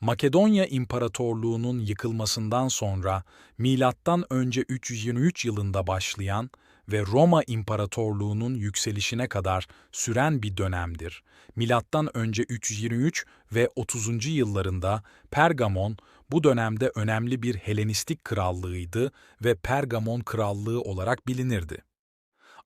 Makedonya İmparatorluğu'nun yıkılmasından sonra milattan önce 323 yılında başlayan ve Roma İmparatorluğu'nun yükselişine kadar süren bir dönemdir. Milattan önce 323 ve 30. yıllarında Pergamon bu dönemde önemli bir Helenistik krallığıydı ve Pergamon krallığı olarak bilinirdi.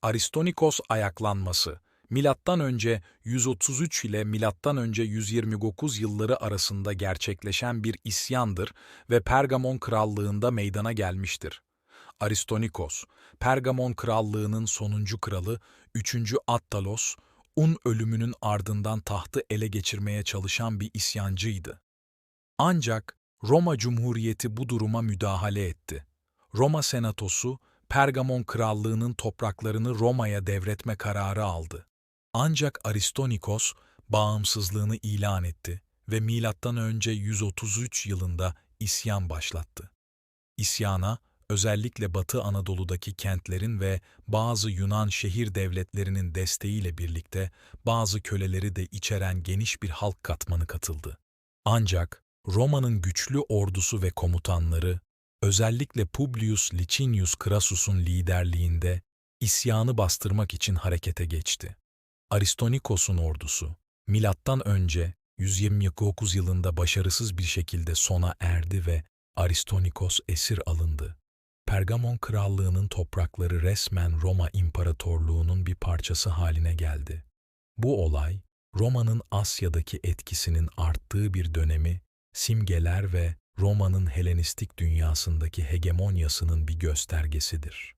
Aristonikos ayaklanması milattan önce 133 ile milattan önce 129 yılları arasında gerçekleşen bir isyandır ve Pergamon krallığında meydana gelmiştir. Aristonikos, Pergamon krallığının sonuncu kralı 3. Attalos, Un ölümünün ardından tahtı ele geçirmeye çalışan bir isyancıydı. Ancak Roma Cumhuriyeti bu duruma müdahale etti. Roma Senatosu, Pergamon krallığının topraklarını Roma'ya devretme kararı aldı. Ancak Aristonikos bağımsızlığını ilan etti ve önce 133 yılında isyan başlattı. İsyana özellikle Batı Anadolu'daki kentlerin ve bazı Yunan şehir devletlerinin desteğiyle birlikte bazı köleleri de içeren geniş bir halk katmanı katıldı. Ancak Roma'nın güçlü ordusu ve komutanları özellikle Publius Licinius Crassus'un liderliğinde isyanı bastırmak için harekete geçti. Aristonikos'un ordusu, milattan önce 129 yılında başarısız bir şekilde sona erdi ve Aristonikos esir alındı. Pergamon krallığının toprakları resmen Roma İmparatorluğu'nun bir parçası haline geldi. Bu olay, Roma'nın Asya'daki etkisinin arttığı bir dönemi, simgeler ve Roma'nın Helenistik dünyasındaki hegemonyasının bir göstergesidir.